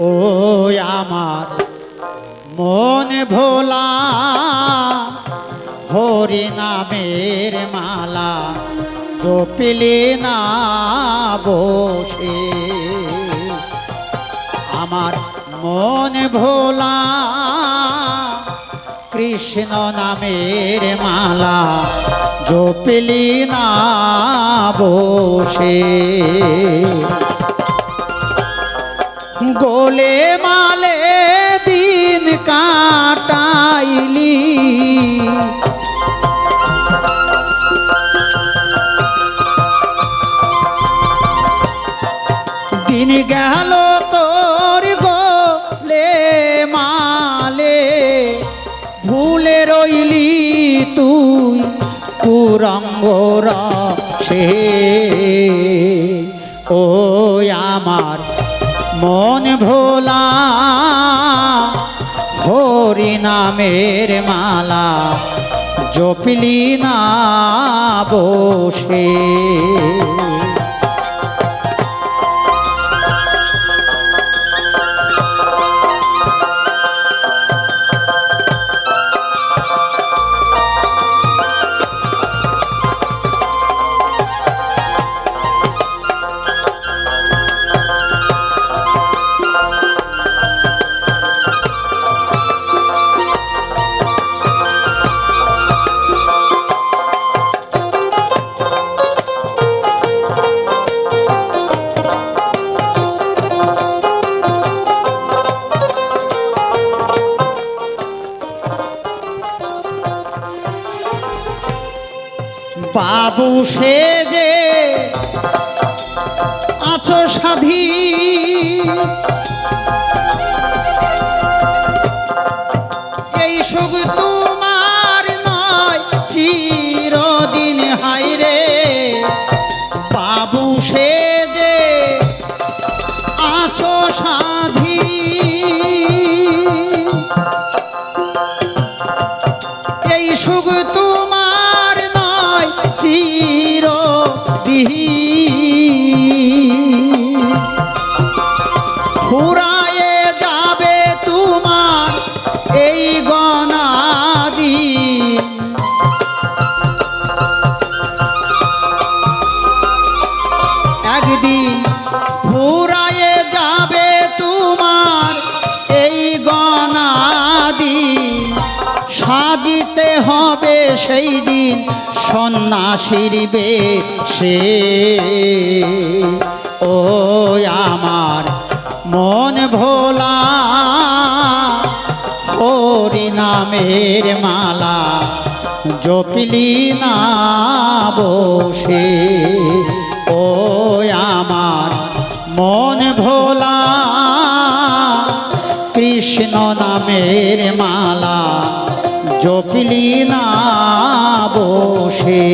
ও আমার মন ভোলা, হরি নামের মালা জপিলি না বসে। আমার মন ভোলা, কৃষ্ণ নামের মালা জপিলি না বসে। গোলে মালে দিন কাটাইলি। দিন গেল তোর গোলে মালে, ভুলে রইলি তুই কুরঙ্গর সে ও আমার মন ভোলা হরি নামের মালা জপিলি না বসে। বাবু সে যে আছো সাধী। এই সুখ তোমার নয়, চিরদিন হাই রে। বাবু সে যে আছো সাধী। এই সুখ দিন সন্ন্যাসীর সে ও আমার মন ভোলা হরি নামের মালা জপিলি না বসে।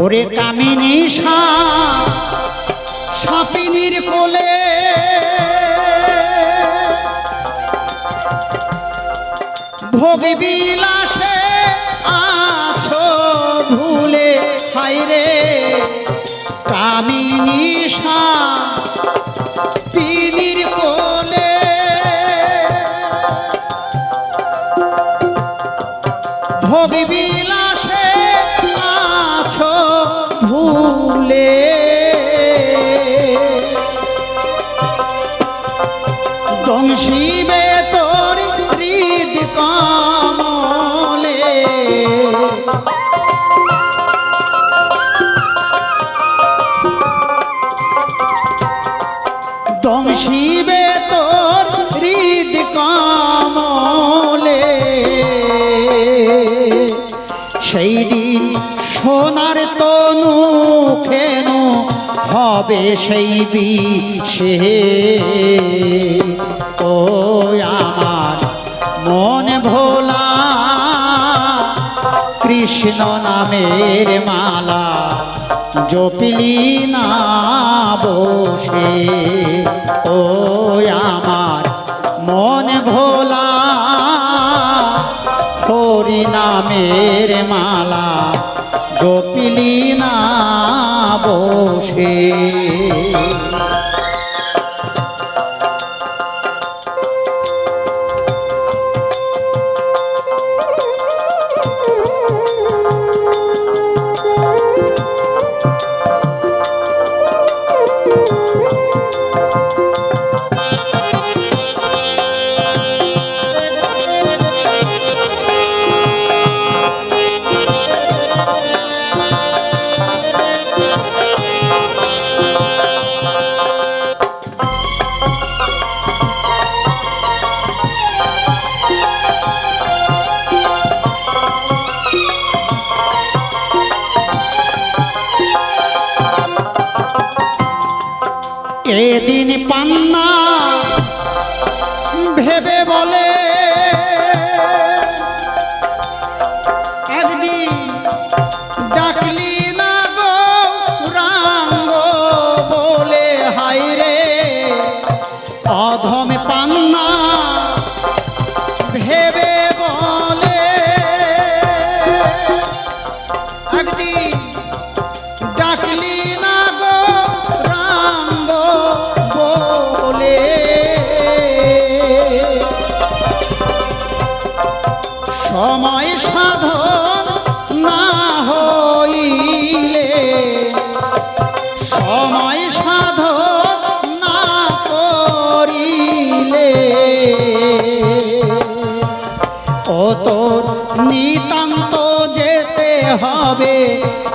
ওরে কামিনী সাপিনীর কোলে। ভোগ বিলাসে আছো হবে সেই বিষে। ও আমার মন ভোলা, কৃষ্ণ নামের মালা জপিলি না বসে। ও আমার মন ভোলা, হরি নামের মালা জপিলি না বসে। এদিন পান্না। ভেবে বলে একদিন ডাকলি বলে হাই রে পান্না। ভেবে বলে একদিন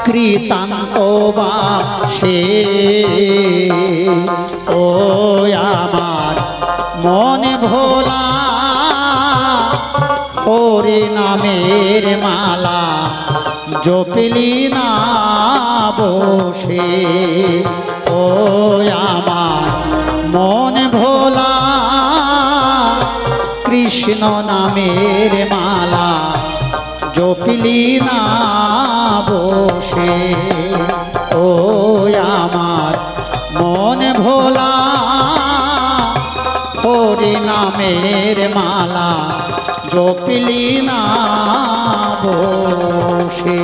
কৃতান্ত বাসে ও আমার মনে ভোলা হরি নামের মালা জপিলি না বসে। ও আমার মন ভোলা, কৃষ্ণ নামের মালা জপিলি না ও আমার মন ভোলা হরি নামের মালা জপিলি না বসে।